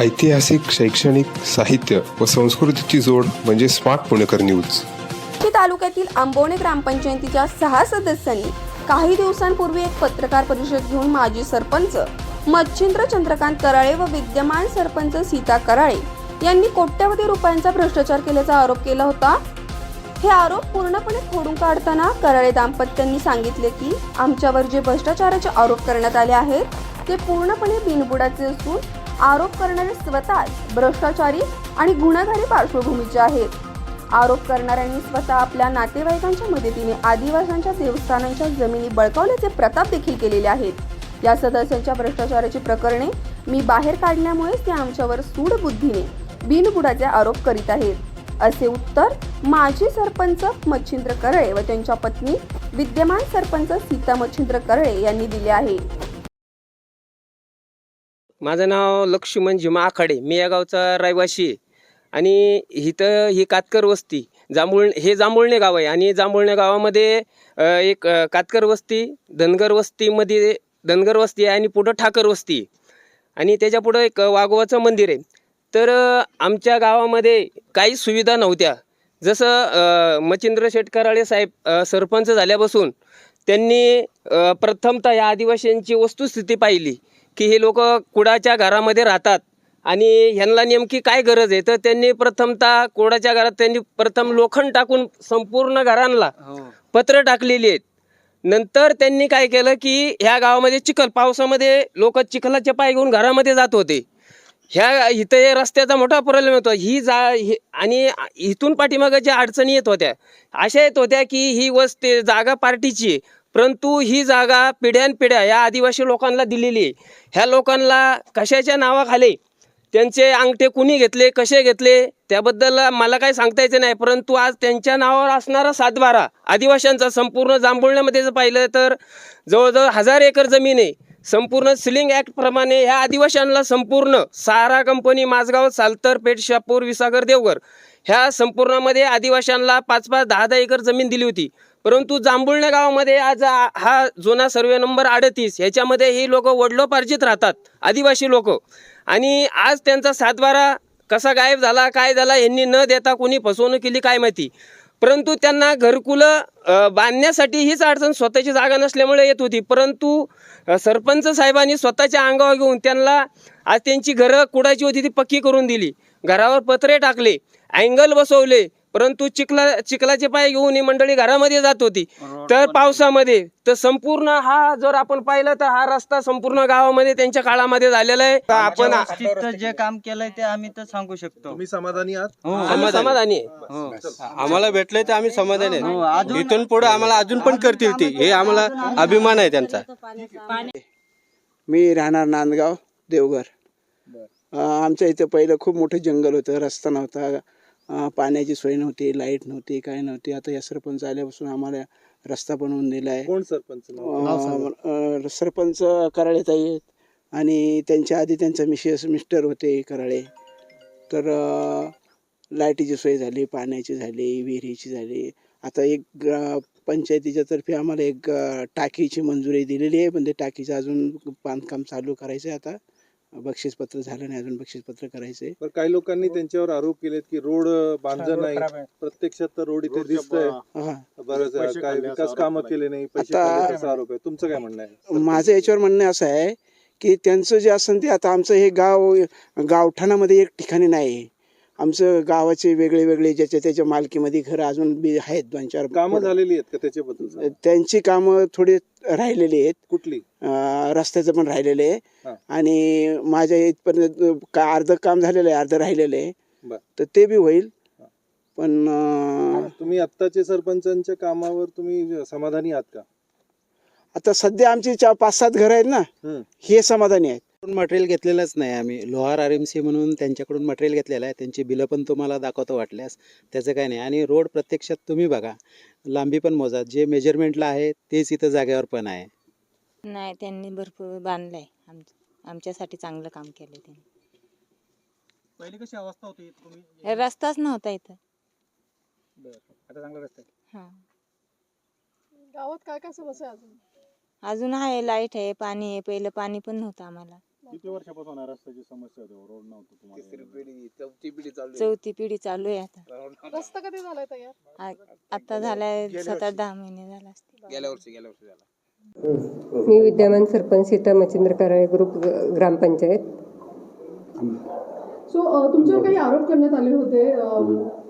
ऐतिहासिक शैक्षणिक साहित्य व संस्कृतीची जोड म्हणजे स्मार्ट पुणेकर न्यूज. की तालुक्यातील आंबोणे ग्रामपंचायतीच्या सहा सदस्यांनी काही दिवसांपूर्वी एक पत्रकार परिषद घेऊन माजी सरपंच मच्छिंद्र चंद्रकांत कराळे व विद्यमान सरपंच सीता कराळे यांनी कोट्यवधी रुपयांचा भ्रष्टाचार केल्याचा आरोप केला होता. हे आरोप पूर्णपणे खोडून काढताना कराळे दाम्पत्यांनी सांगितले की आमच्यावर जे भ्रष्टाचाराचे आरोप करण्यात आले आहेत ते पूर्णपणे बिनबुडाचे असून आरोप करणारे स्वतःच भ्रष्टाचारी आणि गुन्हेगारी पार्श्वभूमीचे आहेत. आरोप करणाऱ्यांनी स्वतः आपल्या नातेवाईकांच्या मदतीने आदिवासांच्या देवस्थानांच्या जमिनी बळकावल्याचे प्रताप देखील केलेले आहेत. या सदस्यांच्या भ्रष्टाचाराची प्रकरणे मी बाहेर काढल्यामुळेच ते आमच्यावर सूडबुद्धीने बिनबुडाचे आरोप करीत आहेत. असे उत्तर माजी सरपंच मच्छिंद्र करळे व त्यांच्या पत्नी विद्यमान सरपंच सीता मच्छिंद्र करळे यांनी दिले आहे. माझं नाव लक्ष्मण म्हणजे जिमा आखाडे. मी या गावचा रहिवासी आहे. आणि इथं ही कातकर वस्ती जांभूळ हे जांभुळणे गाव आहे. आणि जांभुळणे गावामध्ये एक कातकर वस्ती धनगर वस्तीमध्ये धनगर वस्ती आहे आणि पुढं ठाकर वस्ती आहे. आणि त्याच्या पुढं एक वाघोबाचं मंदिर आहे. तर आमच्या गावामध्ये काही सुविधा नव्हत्या. जसं मचिंद्र मच्छिंद्र शेटकराळे साहेब सरपंच झाल्यापासून त्यांनी प्रथमतः या आदिवासींची वस्तुस्थिती पाहिली. की हे लोक कुडाच्या घरामध्ये राहतात. आणि ह्यांना नेमकी काय गरज आहे? तर त्यांनी प्रथमतः कुडाच्या घरात त्यांनी प्रथम लोखंड टाकून संपूर्ण घरांना पत्र टाकलेली आहेत. नंतर त्यांनी काय केलं की ह्या गावामध्ये चिखल पावसामध्ये लोक चिखलाचे पाय घेऊन घरामध्ये जात होते. ह्या इथं हे रस्त्याचा मोठा प्रॉब्लेम होता ही जा ही आणि इथून पाठीमागं ज्या अडचणी येत होत्या अशा येत होत्या की ही वस्ती जागा पार्टीची परंतु ही जागा पिढ्यानपिढ्या या आदिवासी लोकांना दिलेली आहे. ह्या लोकांना कशाच्या नावाखाली त्यांचे अंगठे कुणी घेतले कसे घेतले त्याबद्दल मला काही सांगता यायचं नाही. परंतु आज त्यांच्या नावावर असणारा सातबारा आदिवाशांचा संपूर्ण जांभुळण्यामध्ये जर पाहिलं तर जवळजवळ हजार एकर जमीन आहे. संपूर्ण सिलिंग ॲक्टप्रमाणे ह्या आदिवाशांना संपूर्ण सहारा कंपनी माझगाव सालतर पेठ शापूर विसागर देवघर ह्या संपूर्णामध्ये आदिवाशांना पाच पाच दहा दहा एकर जमीन दिली होती. परंतु जांभुळण्या गावामध्ये आज हा जुना सर्वे नंबर अडतीस ह्याच्यामध्ये ही लोक वडलोपार्जित राहतात आदिवासी लोक. आणि आज त्यांचा सातबारा कसा गायब झाला काय झाला यांनी न देता कोणी फसवणूक केली काय माहिती. परंतु त्यांना घरकुलं बांधण्यासाठी हीच अडचण स्वतःची जागा नसल्यामुळे येत होती. परंतु सरपंच साहेबांनी स्वतःच्या अंगावर घेऊन त्यांना आज त्यांची घरं कुडाची होती ती पक्की करून दिली. घरावर पत्रे टाकले अँगल बसवले परंतु चिखला चिखलाचे पाय घेऊन ही मंडळी घरामध्ये जात होती. तर पावसामध्ये तर संपूर्ण हा जर आपण पाहिलं तर हा रस्ता संपूर्ण गावामध्ये त्यांच्या काळामध्ये झालेला आहे. तर आपण जे काम केलंय ते आम्ही तर सांगू शकतो. तुम्ही समाधानी आहात? हो. आम्ही समाधानी. आहे. हो. आम्हाला भेटलंय तर आम्ही समाधानी हो, आहे अजून- इथून पुढे आम्हाला अजून पण करतील ते. हे आम्हाला अभिमान आहे त्यांचा. मी राहणार नांदगाव देवघर. अं, आमच्या इथं पहिलं खूप मोठं जंगल होतं रस्ता नव्हता. पाण्याची सोय नव्हती लाइट नव्हती काय नव्हती. आता या सरपंच आल्यापासून आम्हाला रस्ता बनवून दिला आहे. कोण सरपंच? सरपंच कराळे ताई आहेत. आणि त्यांच्या आधी त्यांचा मिसेस मिस्टर होते कराळे. तर लाईटीची सोय झाली पाण्याची झाली विहिरीची झाली. आता एक पंचायतीच्या तर्फे आम्हाला एक टाकीची मंजुरी दिलेली आहे. पण ते टाकीचं अजून बांधकाम चालू करायचं आहे आता. बक्षीसपत्र झालं नाही अजून बक्षीसपत्र करायचं आहे तर काही लोकांनी त्यांच्यावर आरोप केलेत की रोड बांधलं नाही. प्रत्यक्षात तर रोड इथे दिसतोय. हा. बरंच काय विकास कामं केले नाही पैसे खाल्ले आरोप आहे. तुमचं काय म्हणणं आहे? माझं याच्यावर म्हणणं असं आहे की त्यांचं जे असेल ते आता आमचं हे गाव गावठाणामध्ये एक ठिकाणी नाही. आहे आमचं गावाचे वेगळे वेगळे ज्याच्या त्याच्या मालकीमध्ये घरं अजून बी आहेत दोन चार कामं झालेली आहेत का त्याच्याबद्दल सांगा. त्यांची कामं थोडी राहिलेली आहेत. कुठली? अं, रस्त्याचं पण राहिलेलं आहे. हा. आणि माझ्या इथपर्यंत का अर्ध काम झालेलं आहे अर्ध राहिलेलं आहे. बर. तर ते बी होईल. पण अं, तुम्ही आत्ताचे सरपंचांच्या कामावर तुम्ही समाधानी आहात का? आता सध्या आमची चार पाच सात घरं आहेत ना. हम्म. हे समाधानी आहेत. मटेरियल घेतलेलंच नाही आम्ही. लोहार आर एम सी म्हणून त्यांच्याकडून मटेरियल घेतलेलं आहे. त्यांची बिलं पण तुम्हाला दाखवतो वाटल्यास. त्याचं काय नाही. आणि रोड प्रत्यक्षात तुम्ही बघा. लांबी पण मोजा. जे मेजरमेंटला आहे तेच इथं जागेवर पण आहे. नाही त्यांनी भरपूर बांधलंय. आम आमच्यासाठी चांगलं काम केलं त्यांनी. पहिली कशी अवस्था होती रस्ताच नव्हता इथं. आता चांगला रस्ता हां. गावात काय काय समस्या आहे अजून? अजून आहे लाइट आहे पाणी आहे. पहिलं पाणी पण नव्हतं आम्हाला. किती वर्षापासून हा रस्त्याची समस्या होती? रोड नव्हतं तुम्हाला चौथी पिढी चालू आहे. आता. रस्ता कधी झालाय तयार? आ- आता झालाय सात आठ दहा महिने झाला असतील. मी विद्यमान सरपंच सीता मच्छिंद्र कराळे ग्रुप ग- ग्रामपंचायत सो तुमच्यावर काही आरोप करण्यात आले होते. अ,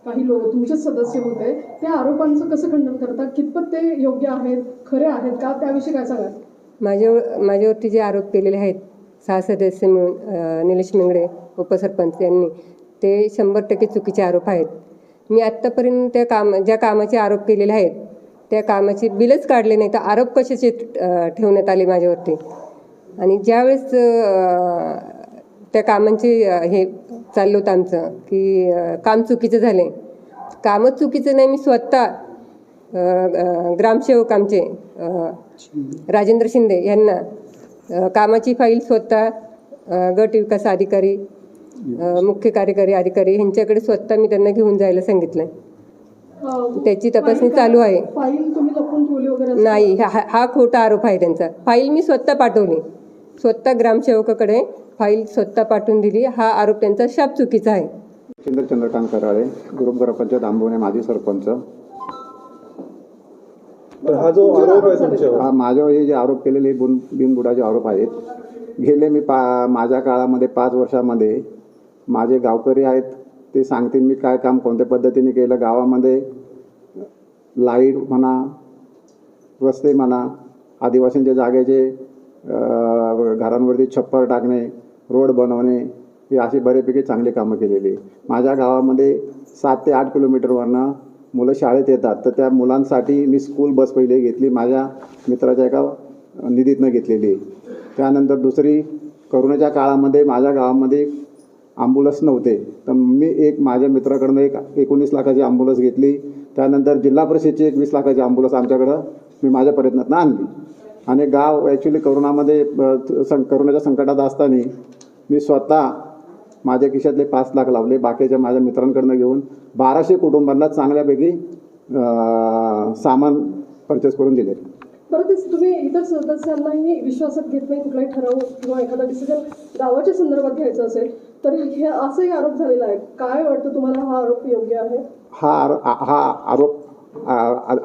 काही लोक तुमचेच सदस्य होते. त्या आरोपांचं कसं खंडन करता कितपत ते योग्य आहेत खरे आहेत का? त्याविषयी काय सांगाल? माझ्या माझ्यावरती जे आरोप केलेले आहेत सहा सदस्य मिळून निलेश मेंगडे उपसरपंच यांनी ते शंभर टक्के चुकीचे आरोप आहेत. मी आत्तापर्यंत त्या काम ज्या कामाचे आरोप केलेले आहेत त्या कामाचे बिलच काढले नाही तर आरोप कशाचे ठेवण्यात आले माझ्यावरती? आणि ज्यावेळेस त्या कामांचे हे चाललं होतं आमचं की काम चुकीचं झाले. कामच चुकीचं नाही मी स्वतः ग्रामसेवक आमचे राजेंद्र शिंदे यांना कामाची फाईल स्वतः गट विकास अधिकारी मुख्य कार्यकारी अधिकारी यांच्याकडे स्वतः मी त्यांना घेऊन जायला सांगितलं अ, त्याची तपासणी चालू आहे. फाईल तुम्ही लपून ठेवली वगैरे असं? नाही हा हा- हा खोटा आरोप आहे त्यांचा. फाईल मी स्वतः पाठवली. स्वतः ग्रामसेवकाकडे फाईल स्वतः पाठवून दिली. हा आरोप त्यांचा शाप चुकीचा आहे. चंद्र चंद्रकांत कराळे ग्रुप ग्रामपंचायत आंबवणे माजी सरपंच. तर हा जो आरोप आहे तुमच्यावर. हा माझ्यावर हे जे आरोप केलेले बुन बिनबुडाचे आरोप आहेत. गेले मी पा माझ्या काळामध्ये पाच वर्षामध्ये माझे गावकरी आहेत ते सांगतील मी काय काम कोणत्या पद्धतीने केलं. गावामध्ये लाइट म्हणा रस्ते म्हणा आदिवासींच्या जागेचे घरांवरती छप्पर टाकणे रोड बनवणे ही अशी बऱ्यापैकी चांगली कामं केलेली. माझ्या गावामध्ये सात ते आठ किलोमीटरवरनं मुलं शाळेत येतात तर त्या मुलांसाठी मी स्कूल बस पहिले घेतली माझ्या मित्राच्या एका निधीतनं घेतलेली. त्यानंतर दुसरी करोनाच्या काळामध्ये माझ्या गावामध्ये ॲम्ब्युलन्स नव्हते. तर मी एक माझ्या मित्राकडनं एक एकोणीस लाखाची ॲम्ब्युलन्स घेतली. त्यानंतर जिल्हा परिषदची एक वीस लाखाची ॲम्ब्युलन्स आमच्याकडं मी माझ्या प्रयत्नातनं आणली. आणि गाव ॲक्च्युली करोनामध्ये सं करोनाच्या संकटात असताना मी स्वतः माझ्या खिशातले पाच लाख लावले बाकीच्या माझ्या मित्रांकडनं घेऊन बाराशे कुटुंबांना चांगल्यापैकी सामान परचेस करून दिले. बरं तुम्ही इतर सदस्यांनाही विश्वासात घेत नाही कुठलाही ठराव किंवा एखादा डिसिजन गावाच्या संदर्भात घ्यायचं असेल तर हे असंही आरोप झालेला आहे. काय वाटतं तुम्हाला हा आरोप योग्य आहे? हा आरो- हा आरोप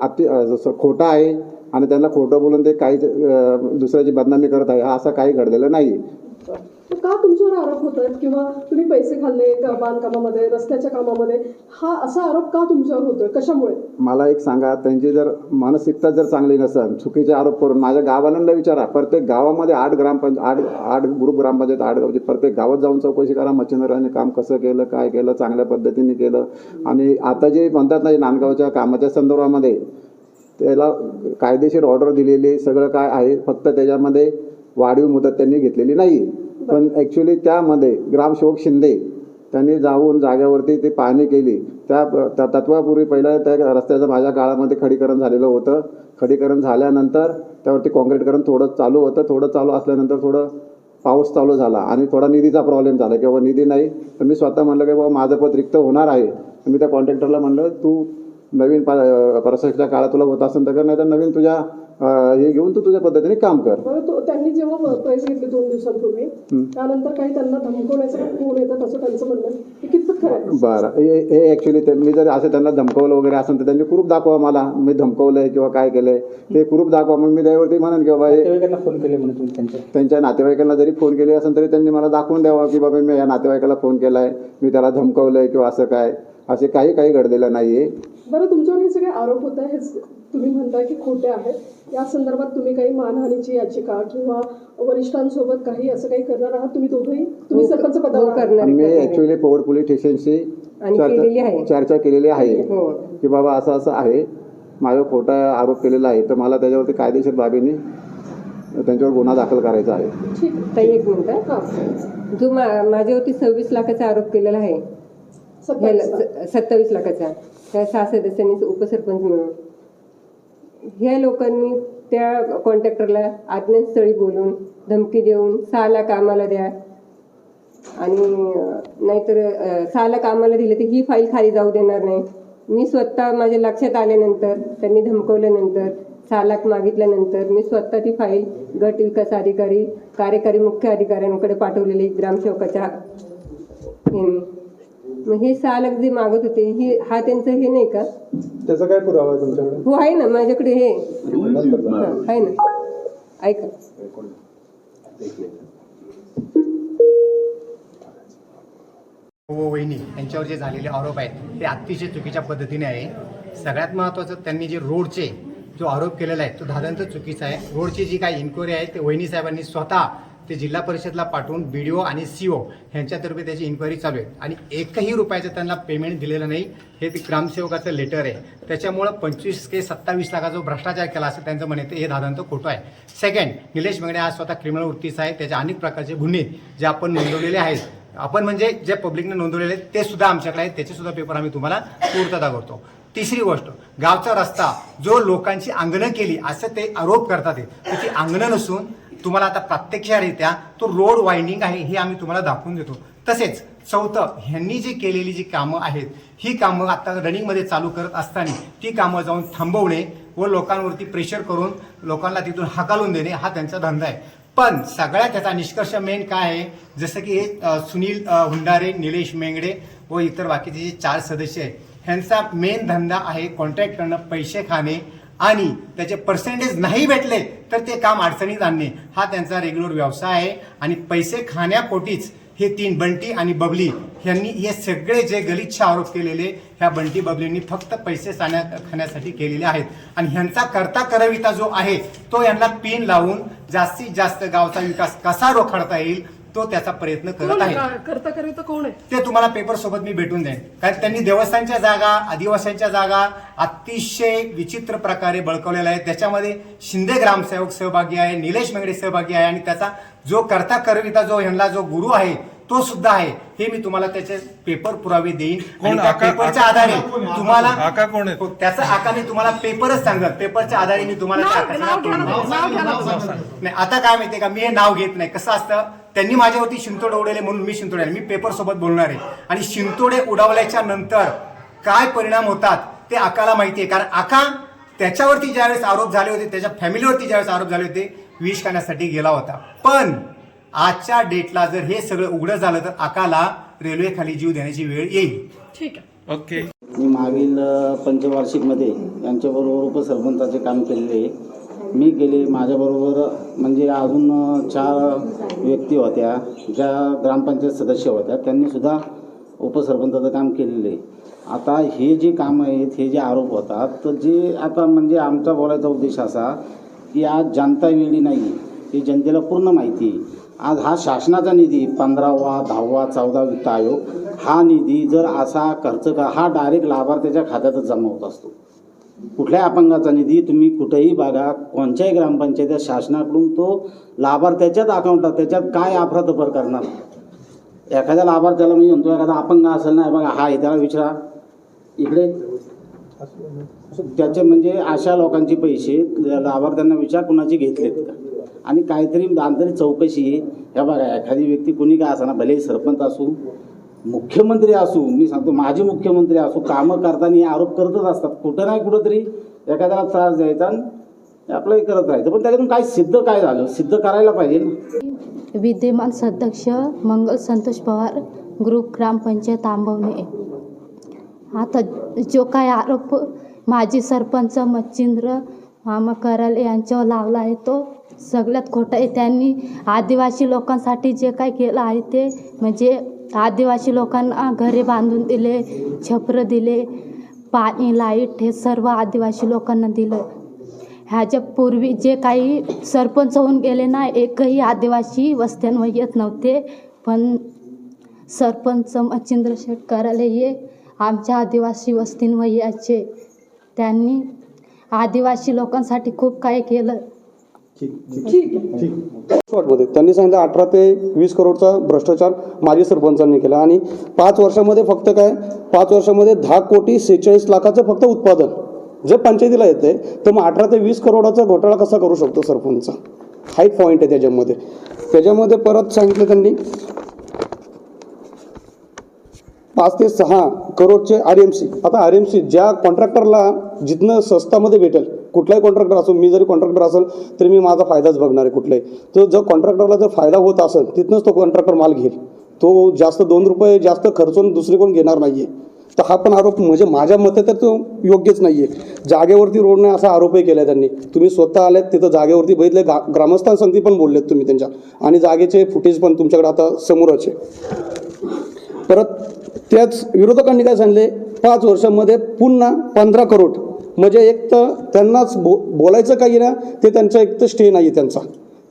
अति जसं खोटा आहे आणि त्यांना खोटं बोलून ते काही दुसऱ्याची बदनामी करत आहे असं काही घडलेलं नाही का तुमच्यावर आरोप होत आहेत किंवा तुम्ही पैसे खाल्ले बांधकामामध्ये रस्त्याच्या कामामध्ये हा असा आरोप का तुमच्यावर होतोय? कशामुळे? मला एक सांगा त्यांची जर मानसिकता जर चांगली नसेल चुकीचे आरोप करून माझ्या गावाल्यांना विचारा. प्रत्येक गावामध्ये आठ ग्रामपंच आठ आठ ग्रुप ग्रामपंचायत आठ गावचे प्रत्येक गावात जाऊन चौकशी करा मच्छिंद्राने काम कसं केलं काय केलं चांगल्या पद्धतीने केलं. आणि आता जे म्हणतात ना नांदगावच्या कामाच्या संदर्भामध्ये त्याला कायदेशीर ऑर्डर दिलेली सगळं काय आहे फक्त त्याच्यामध्ये वाढीव मुदत त्यांनी घेतलेली नाही पण ॲक्च्युली त्यामध्ये ग्रामसेवक शिंदे त्यांनी जाऊन जाग्यावरती ती पाहणी केली. त्या त्या तत्वापूर्वी पहिल्या त्या रस्त्याचं माझ्या काळामध्ये खडीकरण झालेलं होतं. खडीकरण झाल्यानंतर त्यावरती काँक्रीटकरण थोडं चालू होतं. थोडं चालू असल्यानंतर थोडं पाऊस चालू झाला आणि थोडा निधीचा प्रॉब्लेम झाला. किंवा निधी नाही. तर मी स्वतः म्हणलं की बाबा माझं पद रिक्त होणार आहे. मी त्या कॉन्ट्रॅक्टरला म्हणलं तू नवीन पा प्रशासनाच्या काळात तुला होत असेल तर कर नाही तर नवीन तुझ्या हे घेऊन तू तुझ्या पद्धतीने काम कर. बरं तो त्यांनी जेव्हा प्रेस घेतली दोन दिवसांपूर्वी त्यानंतर काही त्यांना धमकवण्याचं फोन येतात असं त्यांचं म्हणणं आहे. हे कितपत खरं आहे. बरं. हे हे ॲक्च्युली मी जर असं त्यांना धमकवलं वगैरे असेल तर त्यांनी प्रूफ दाखवा मला मी धमकवलंय किंवा काय केलंय. ते प्रूफ दाखवा मग मी त्यावरती म्हणेन की बाबा हे फोन केले म्हणून तुम्ही त्यांच्या त्यांच्या नातेवाईकांना जरी फोन केले असेल तरी त्यांनी मला दाखवून द्यावा की बाबा मी या नातेवाईकाला फोन केलाय मी त्याला धमकवलंय किंवा असं काय. असे काही काही घडलेलं नाहीये. बरं तुमच्यावर हे सगळे आरोप होत आहे हे तुम्ही म्हणताय की खोटे आहेत. या संदर्भात तुम्ही काही मानहानीची याचिका किंवा वरिष्ठांसोबत काही असं काही करणार आहात? तुम्ही दोघंही? तुम्ही सरपंच हो पदावर आहात. करणार मी. ऍक्च्युली पोवड पोलीस स्टेशनशी आणि केलेली आहे. चर्चा चर्चा केलेली आहे हो. की बाबा असं असं आहे. माझ्यावर खोटा आरोप केलेला आहे. तर मला त्याच्यावरती कायदेशीर बाबीने त्यांच्यावर गुन्हा दाखल करायचा आहे. ताई एक मिनिट हां. जो माझ्यावरती सव्वीस लाखाचा आरोप केलेला आहे सत्तावीस लाखाचा. त्या सहा सदस्यांनी उपसरपंच मिळून ह्या लोकांनी त्या कॉन्ट्रॅक्टरला आज्ञास्थळी बोलून धमकी देऊन सहा लाख आम्हाला द्या. आणि नाहीतर सहा लाख आम्हाला दिले तर ही फाईल खाली जाऊ देणार नाही. मी स्वतः माझ्या लक्षात आल्यानंतर त्यांनी धमकवल्यानंतर सहा लाख मागितल्यानंतर मी स्वतः ती फाईल गट विकास अधिकारी कार्यकारी मुख्य अधिकाऱ्यांकडे पाठवलेली ग्रामसेवकाच्या मग हे सहा लाख जे मागत होते ही हा त्यांचं हे नाही का? त्याचा काय पुरावा आहे तुमच्याकडे? हो आहे ना माझ्याकडे हे. हा, आहे ना. ऐका. हो वहिनी यांच्यावर जे झालेले आरोप आहेत ते अतिशय चुकीच्या पद्धतीने आहे. सगळ्यात महत्त्वाचं त्यांनी जे रोडचे जो आरोप केलेला आहे तो दादांत चुकीचा आहे. रोडची जी काही इन्क्वायरी आहे ते वहिनी साहेबांनी स्वतः ते जिल्हा परिषदला पाठवून बी डी ओ आणि सी ओ ह्यांच्यातर्फे त्याची इन्क्वायरी चालू आहे. आणि एकही रुपयाचं त्यांना पेमेंट दिलेलं नाही. हे ते ग्रामसेवकाचं लेटर आहे. त्याच्यामुळं पंचवीस ते सत्तावीस लाखाचा जो भ्रष्टाचार केला असं त्यांचं म्हणे ते हे दादांचं खोटं आहे. सेकंड निलेश मेगडे हा स्वतः क्रिमिनल वृत्तीचा आहे. त्याच्या अनेक प्रकारचे गुन्हे जे आपण नोंदवलेले आहेत. आपण म्हणजे जे पब्लिकने नोंदवलेले आहेत ते सुद्धा आमच्याकडे आहेत. त्याचे सुद्धा पेपर आम्ही तुम्हाला पूर्तता करतो तिसरी गोष्ट गावचा रस्ता जो लोकांची अंगणं केली असं ते आरोप करतात त्याची अंगणं नसून तुम्हाला आता प्रत्यक्षरित्या तो रोड वाइंडिंग आहे हे आम्ही तुम्हाला दाखवून देतो. तसेच चौथं ह्यांनी जी केलेली जी कामं आहेत ही कामं आता रनिंगमध्ये चालू करत असताना ती कामं जाऊन थांबवणे व लोकांवरती प्रेशर करून लोकांना तिथून हकालून देणे हा त्यांचा धंदा आहे. पण सगळ्यात त्याचा निष्कर्ष मेन काय आहे जसं की हे सुनील हुंडारे निलेश मेंगडे व इतर बाकीचे जे चार सदस्य आहेत ह्यांचा मेन धंदा आहे कॉन्ट्रॅक्ट करणं पैसे खाणे आणि त्याचे पर्सेंटेज नाही भेटले तर ते काम अडचणीत आणणे हा त्यांचा रेग्युलर व्यवसाय आहे. आणि पैसे खाण्यापोटीच हे तीन बंटी आणि बबली यांनी हे सगळे जे गलिच्छ आरोप केलेले ह्या बंटी बबलींनी फक्त पैसे साण्या खाण्यासाठी केलेले आहेत. आणि ह्यांचा करता करविता जो आहे तो यांना पिन लावून जास्तीत जास्त गावचा विकास कसा रोखडता येईल तो त्याचा प्रयत्न करत आहे? करता करता कोण आहे? ते तुम्हाला पेपर सोबत मी भेटून देईन. कारण त्यांनी देवस्थानच्या जागा आदिवासींच्या जागा अतिशय विचित्र प्रकारे बळकवलेल्या आहेत. त्याच्यामध्ये शिंदे ग्रामसेवक सहभागी आहे निलेश मेंगडे सहभागी आहे आणि त्याचा जो करता करविता जो ह्यांना जो गुरु आहे तो सुद्धा आहे. हे मी तुम्हाला त्याचे पेपर पुरावे देईन. आणि त्या आका- पेपरच्या आका- आधारे तुम्हाला आका कोण आहे? हो, त्याचा आकाने तुम्हाला पेपरच सांगत पेपरच्या आधारे मी तुम्हाला त्या नाव. नाही आता काय माहितीये का? मी हे नाव घेत नाही. कसं असतं? त्यांनी माझ्यावरती शिंतोडे उडवले म्हणून मी शिंतोडे आले. मी पेपर सोबत बोलणार आहे. आणि शिंतोडे उडवल्याच्या नंतर काय परिणाम होतात ते आकाला माहिती आहे कारण आका त्याच्यावरती ज्यावेळेस आरोप झाले होते त्याच्या फॅमिलीवरती ज्यावेळेस आरोप झाले होते विष खाण्यासाठी गेला होता. पण आजच्या डेटला जर हे सगळं उघडं झालं तर आकाला रेल्वे खाली जीव देण्याची वेळ येईल. ठीक आहे. ओके. मी मागील पंचवार्षिकमध्ये यांच्याबरोबर उपसरपंचाचे काम केलेले आहे. मी गेले माझ्याबरोबर म्हणजे अजून चार व्यक्ती होत्या ज्या ग्रामपंचायत सदस्य होत्या. त्यांनीसुद्धा उपसरपंचाचं काम केलेलं आहे. आता हे जे काम आहेत हे जे आरोप होतात तर जे आता म्हणजे आमचा बोलायचा उद्देश असा की आज जनता वेळी नाही ही जनतेला पूर्ण माहिती आहे. आज हा शासनाचा निधी पंधरावा दहावा चौदा वित्त आयोग हा निधी जर असा खर्च का हा डायरेक्ट लाभार्थ्याच्या खात्यातच जमा होत असतो. कुठल्याही अपंगाचा निधी तुम्ही कुठेही बघा कोणत्याही ग्रामपंचायतीत शासनाकडून तो लाभार्थ्याच्याच अकाउंटात त्याच्यात काय अफरातफर करणार? एखाद्या लाभार्थ्याला मी म्हणतो एखादा अपंग असेल ना बघा हा त्याला विचारा. इकडे. त्याचे म्हणजे अशा लोकांचे पैसे लाभार्थ्यांना विचार कुणाचे घेतलेत का? आणि काहीतरी आंतरिक चौकशी आहे. ह्या बघा एखादी व्यक्ती कुणी काय असणार भले सरपंच असू मुख्यमंत्री असू मी सांगतो माझे मुख्यमंत्री असू कामं करताना हे आरोप करतच असतात. कुठं नाही कुठंतरी एखाद्याला त्रास द्यायचा आणि आपलं हे करत राहायचं. पण त्याच्यातून काय सिद्ध काय झालं? सिद्ध करायला पाहिजे ना. विद्यमान सध्यक्ष मंगल संतोष पवार ग्रुप ग्रामपंचायत आंबवणे. आता जो काय आरोप माजी सरपंच मच्छिंद्र मामा कराले यांच्यावर लावला आहे तो सगळ्यात खोटं आहे. त्यांनी आदिवासी लोकांसाठी जे काय केलं आहे ते म्हणजे आदिवासी लोकांना घरे बांधून दिले छपरं दिले पाणी लाइट हे सर्व आदिवासी लोकांना दिलं. ह्याच्या पूर्वी जे काही सरपंच होऊन गेले ना एकही आदिवासी वस्त्यांवर येत नव्हते. पण सरपंच मच्छिंद्र शेठ कराले हे आमच्या आदिवासी वस्तींवर यायचे. त्यांनी आदिवासी लोकांसाठी खूप काही केलं. त्यांनी सांगितलं अठरा ते वीस करोडचा भ्रष्टाचार माजी सरपंचांनी केला. आणि पाच वर्षामध्ये फक्त काय? पाच वर्षामध्ये दहा कोटी सेहेचाळीस लाखाचं फक्त उत्पादन. जे पंचायतीला येते तर मग अठरा ते वीस करोडाचा घोटाळा कसा करू शकतो सरपंच? हा एक पॉईंट आहे त्याच्यामध्ये. त्याच्यामध्ये परत सांगितलं त्यांनी पाच ते सहा करोडचे आर एम सी आता आर एम सी ज्या कॉन्ट्रॅक्टरला जिथनं स्वस्तामध्ये भेटेल कुठलाही कॉन्ट्रॅक्टर असो मी जरी कॉन्ट्रॅक्टर असेल तरी मी माझा फायदाच बघणार आहे कुठलाही. तर जर कॉन्ट्रॅक्टरला जर फायदा होत असेल तिथनंच तो कॉन्ट्रॅक्टर माल घेईल. तो जास्त दोन रुपये जास्त खर्चून दुसरीकडून घेणार नाही आहे तर हा पण आरोप म्हणजे माझ्या मते तर तो योग्यच नाही आहे जागेवरती रोड नाही असा आरोपही केला त्यांनी. तुम्ही स्वतः आलेत तिथं जागेवरती बघितले गा ग्रामस्थांसंगती पण बोललेत तुम्ही त्यांच्या. आणि जागेचे फुटेज पण तुमच्याकडे आता समोरच आहे. परत त्याच विरोधकांनी काय सांगले पाच वर्षामध्ये पुन्हा पंधरा करोड म्हणजे एक तर त्यांनाच बो बोलायचं काही ना ते त्यांचा एक तर स्टे नाही आहे त्यांचा.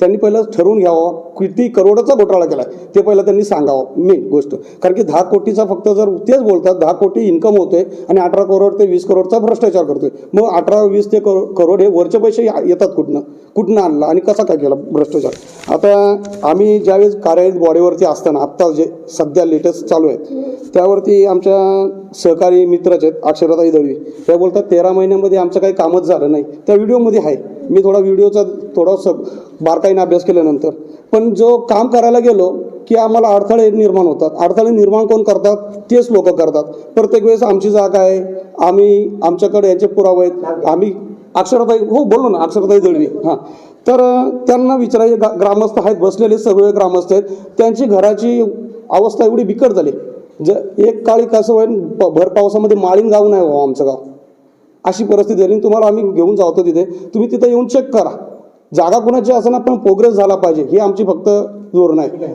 त्यांनी पहिलं ठरवून घ्यावं. किती करोडाचा घोटाळा केला ते पहिलं त्यांनी सांगावं मेन गोष्ट. कारण की दहा कोटीचा फक्त जर तेच बोलतात दहा कोटी इन्कम होते आणि अठरा करोड ते वीस करोडचा भ्रष्टाचार करतोय. मग अठरा वीस ते करो करोड हे वरचे पैसे येतात कुठनं? कुठनं आणला आणि कसा काय केला भ्रष्टाचार? आता आम्ही ज्यावेळेस कार्यरत बॉडीवरती असताना आत्ता जे सध्या लेटेस्ट चालू आहेत त्यावरती आमच्या सहकारी मित्रच आहेत अक्षरताई दळवी. त्या बोलतात तेरा महिन्यामध्ये आमचं काही कामच झालं नाही. त्या व्हिडिओमध्ये आहे. मी थोडा व्हिडिओचा थोडासा बारकाईने अभ्यास केल्यानंतर. पण जो काम करायला गेलो की आम्हाला अडथळे निर्माण होतात. अडथळे निर्माण कोण करतात? तेच लोक करतात. प्रत्येक वेळेस आमची जागा आहे. आम्ही आमच्याकडे याचे पुरावे आहेत. आम्ही अक्षरताई हो बोललो ना अक्षरताई दळवी. हां. तर त्यांना विचारायचे ग्रामस्थ आहेत बसलेले सगळे ग्रामस्थ आहेत. त्यांची घराची अवस्था एवढी बिकट झाली. ज एक काळी कसं होईल भर पावसामध्ये माळीन गाव नाही हो आमचं गाव. अशी परिस्थिती झाली. तुम्हाला आम्ही घेऊन जातो तिथे. तुम्ही तिथं येऊन चेक करा. जागा कुणाची असं पण प्रोग्रेस झाला पाहिजे. ही आमची फक्त धोरण आहे.